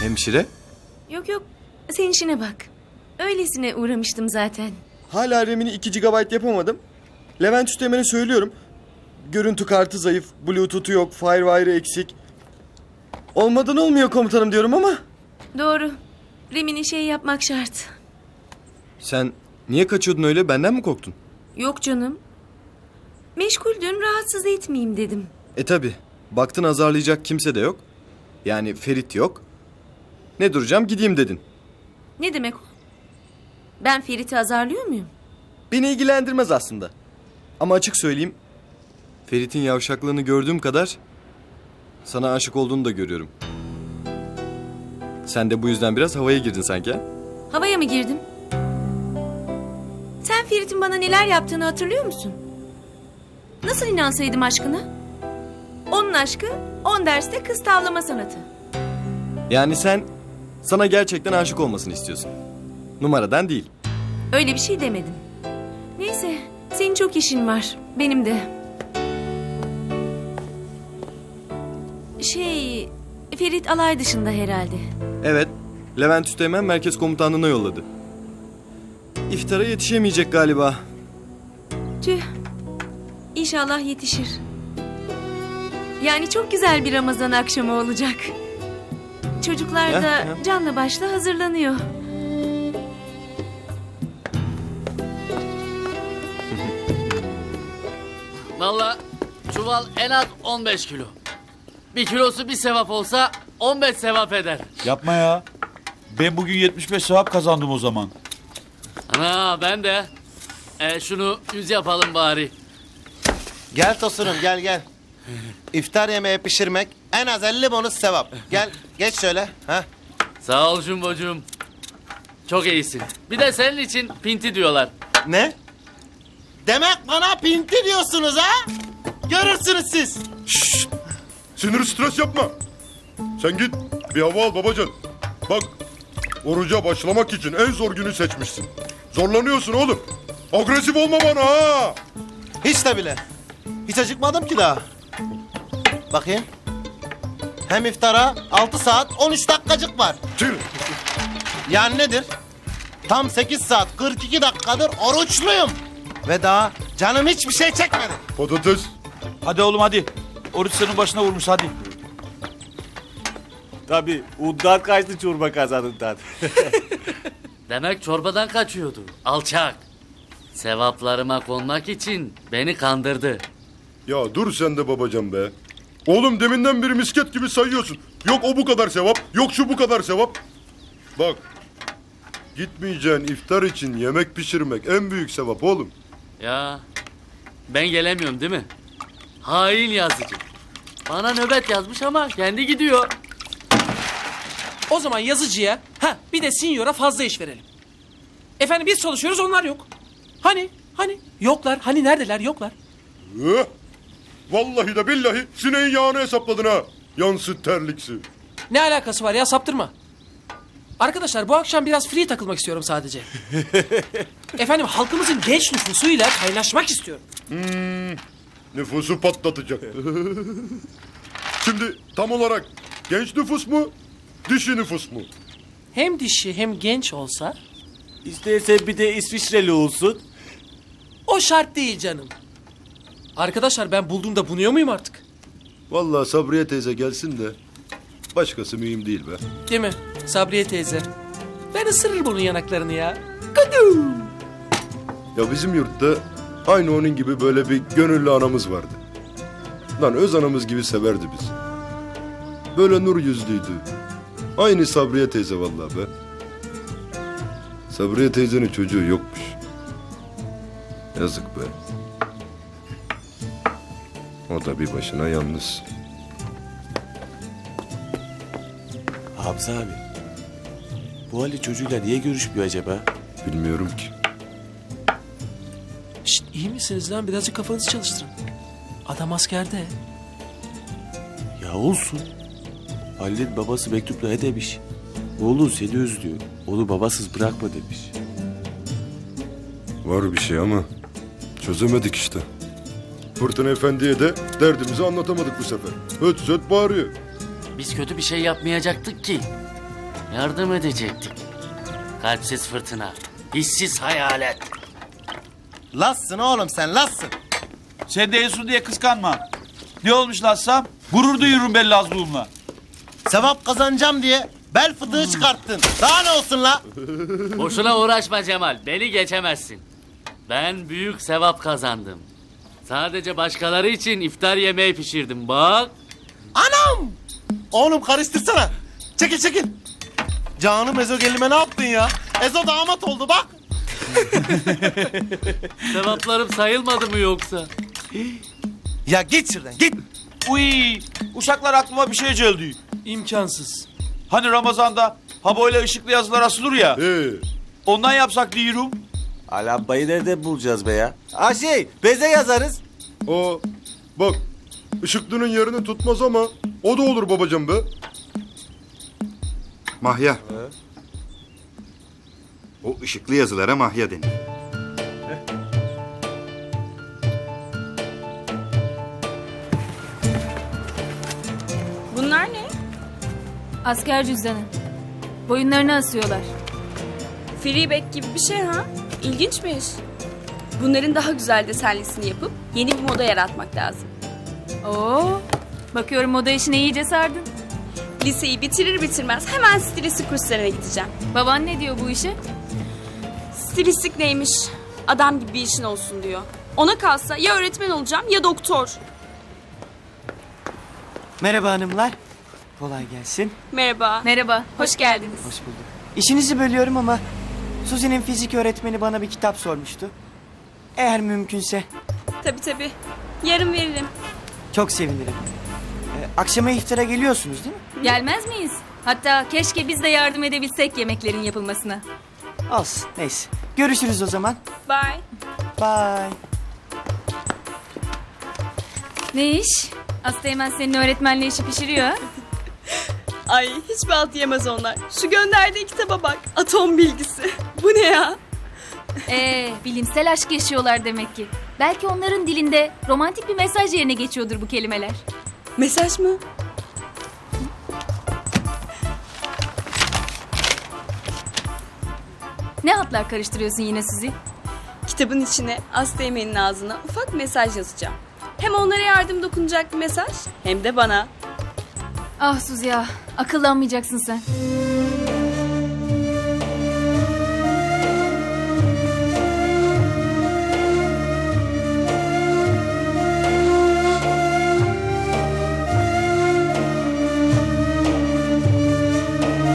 Hemşire? Yok yok sen işine bak. Öylesine uğramıştım zaten. Hala RAM'ini 2 GB yapamadım. Levent Üstemen'e söylüyorum. Görüntü kartı zayıf, Bluetooth'u yok, Firewire eksik. Olmadan olmuyor komutanım diyorum ama. Doğru. Remini şey yapmak şart. Sen niye kaçıyordun öyle? Benden mi korktun? Yok canım. Meşguldün rahatsız etmeyeyim dedim. E tabi. Baktın azarlayacak kimse de yok. Yani Ferit yok. Ne duracağım gideyim dedin. Ne demek o? Ben Ferit'i azarlıyor muyum? Beni ilgilendirmez aslında. Ama açık söyleyeyim. Ferit'in yavşaklığını gördüğüm kadar sana aşık olduğunu da görüyorum. Sen de bu yüzden biraz havaya girdin sanki ha? Havaya mı girdim? Sen Ferit'in bana neler yaptığını hatırlıyor musun? Nasıl inansaydım aşkına? Onun aşkı, on derste kız tavlama sanatı. Yani sen sana gerçekten aşık olmasını istiyorsun. Numaradan değil. Öyle bir şey demedim. Neyse, senin çok işin var. Benim de. Şey, Ferit alay dışında herhalde. Evet, Levent Üsteğmen merkez komutanlığına yolladı. İftara yetişemeyecek galiba. Tüh. İnşallah yetişir. Yani çok güzel bir Ramazan akşamı olacak. Çocuklar da canla başla hazırlanıyor. Valla çuval en az 15 kilo. Bir kilosu bir sevap olsa 15 sevap eder. Yapma ya. Ben bugün 75 sevap kazandım o zaman. Ana ben de. E, şunu yüz yapalım bari. Gel Tosunum gel gel. İftar yemeği pişirmek en az 50 bonus sevap. Gel geç şöyle. Ha. Sağ ol Jumbo'cum. Çok iyisin. Bir de senin için pinti diyorlar. Ne? Demek bana pinti diyorsunuz ha? Görürsünüz siz. Sinir stres yapma. Sen git bir hava al babacan. Bak oruca başlamak için en zor günü seçmişsin. Zorlanıyorsun oğlum. Agresif olma bana ha. Hiç de bile. Hiç acıkmadım ki daha. Bakayım. Hem iftara 6 saat 13 dakikacık var. Çir. Yani nedir? Tam 8 saat 42 dakikadır oruçluyum. Ve daha canım hiçbir şey çekmedi. Patates. Hadi oğlum hadi. Oruç senin başına vurmuş hadi. Tabii undan kaçtı çorba kazanından. Demek çorbadan kaçıyordu. Alçak. Sevaplarıma konmak için beni kandırdı. Ya dur sen de babacan be. Oğlum deminden beri misket gibi sayıyorsun. Yok o bu kadar sevap, yok şu bu kadar sevap. Bak. Gitmeyeceğin iftar için yemek pişirmek en büyük sevap oğlum. Ya ben gelemiyorum değil mi? Hain yazıcı. Bana nöbet yazmış ama kendi gidiyor. O zaman yazıcıya, ha bir de sinyora fazla iş verelim. Efendim biz çalışıyoruz onlar yok. Hani, hani? Yoklar, hani neredeler yoklar. Eh, Vallahi de billahi sineğin yağını hesapladın ha. Yansı terliksi. Ne alakası var ya saptırma. Arkadaşlar bu akşam biraz free takılmak istiyorum sadece. Efendim halkımızın genç nüfusuyla kaynaşmak istiyorum. Nüfusu patlatacak. Şimdi tam olarak genç nüfus mu, dişi nüfus mu? Hem dişi hem genç olsa İstersen bir de İsviçreli olsun. o şart değil canım. Arkadaşlar ben bulduğumda bunuyor muyum artık? Vallahi Sabriye teyze gelsin de başkası mühim değil be. Değil mi? Sabriye teyze. Ben ısırır bunun yanaklarını ya. Kudu. Ya bizim yurtta aynı onun gibi böyle bir gönüllü anamız vardı. Lan öz anamız gibi severdi bizi. Böyle nur yüzlüydü. Aynı Sabriye teyze vallahi be. Sabriye teyzenin çocuğu yokmuş. Yazık be. O da bir başına yalnız. Hamza abi. Bu Ali çocuğuyla niye görüşmüyor acaba? Bilmiyorum ki. Şşt iyi misiniz lan? Birazcık kafanızı çalıştırın. Adam askerde. Ya olsun. Ali'nin babası mektupla ne demiş? Oğlun seni özlüyor. Onu babasız bırakma demiş. Var bir şey ama çözemedik işte. Fırtına Efendi'ye de derdimizi anlatamadık bu sefer. Höt söt bağırıyor. Biz kötü bir şey yapmayacaktık ki. Yardım edecektik. Kalpsiz fırtına. Hissiz hayalet. Lassın oğlum sen lassın. Sen de Esun diye kıskanma. Ne olmuş lassam? Gurur duyuyorum ben Lazlı'ımla. Sevap kazanacağım diye bel fıtığı çıkarttın. Daha ne olsun la? Boşuna uğraşma Cemal. Beni geçemezsin. Ben büyük sevap kazandım. Sadece başkaları için iftar yemeği pişirdim bak. Anam! Oğlum karıştırsana. Çekil çekil. Canım Ezo gelime ne yaptın ya? Ezo damat oldu bak. Sevaplarım sayılmadı mı yoksa? Ya git şuradan git. Uy, uşaklar aklıma bir şey geldi. İmkansız. Hani Ramazan'da ha böyle ışıklı yazılar asılır ya. Ondan yapsak diyorum. Alambayı nerede bulacağız be ya? Ha şey beze yazarız. o bak ışıklının yerini tutmaz ama o da olur babacan be. Mahya. O ışıklı yazılara mahya denir. Bunlar ne? Asker cüzdanı. Boyunlarına asıyorlar. Freeback gibi bir şey ha? İlginçmiş. Bunların daha güzel desenlisini yapıp yeni bir moda yaratmak lazım. Oo. Bakıyorum moda işine iyice sardın. Liseyi bitirir bitirmez hemen stilistik kurslarına gideceğim. Baban ne diyor bu işe? Stilistik neymiş? Adam gibi bir işin olsun diyor. Ona kalsa ya öğretmen olacağım ya doktor. Merhaba hanımlar. Kolay gelsin. Merhaba. Merhaba, hoş geldiniz. Hoş bulduk. İşinizi bölüyorum ama Suzi'nin fizik öğretmeni bana bir kitap sormuştu. Eğer mümkünse Tabii tabii. Yarın veririm. çok sevinirim. Ee, akşama iftara geliyorsunuz değil mi? Gelmez miyiz? Hatta keşke biz de yardım edebilsek yemeklerin yapılmasına. Olsun neyse. Görüşürüz o zaman. Bye. Bye. Ne iş? Asteğmen senin öğretmenle işi pişiriyor? Ay hiçbir alt yemez onlar. Şu gönderdiği kitaba bak. Atom bilgisi. Bu ne ya? Ee, bilimsel aşk yaşıyorlar demek ki. Belki onların dilinde romantik bir mesaj yerine geçiyordur bu kelimeler. Mesaj mı? Ne hatlar karıştırıyorsun yine Suzi? Kitabın içine Asteğmen'in ağzına ufak mesaj yazacağım. Hem onlara yardım dokunacak bir mesaj hem de bana. Ah Suzi ya, akıllanmayacaksın sen.